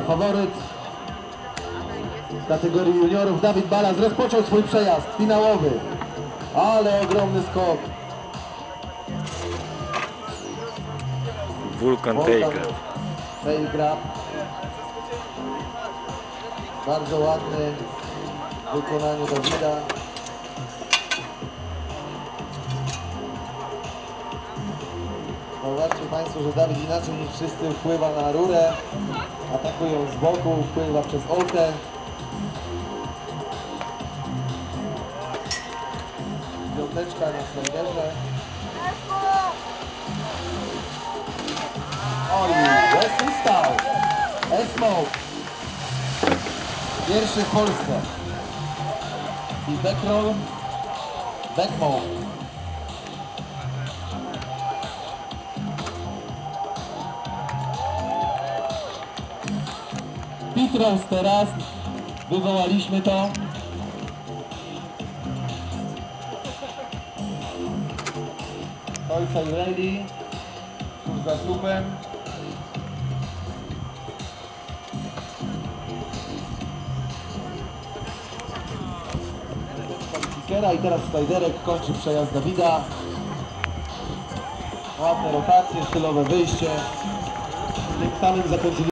Faworyt kategorii juniorów Dawid Balas rozpoczął swój przejazd finałowy. Ale ogromny skok. Vulcan Wolkan Taker. Tail grab. Bardzo ładny w wykonaniu Dawida. Zauważcie Państwo, że Dawid inaczej niż wszyscy wpływa na rurę. Atakują z boku, wpływa przez olkę. Piąteczka na sliderze. Oj, Wesley stał. Esmo. Pierwszy w Polsce. I backroll. Backmo. Pitros teraz. Wywołaliśmy to. Ojca ready. Tuż za słupem. I teraz Spiderek kończy przejazd Dawida. Ładne rotacje, stylowe wyjście. Tym samym zakończyli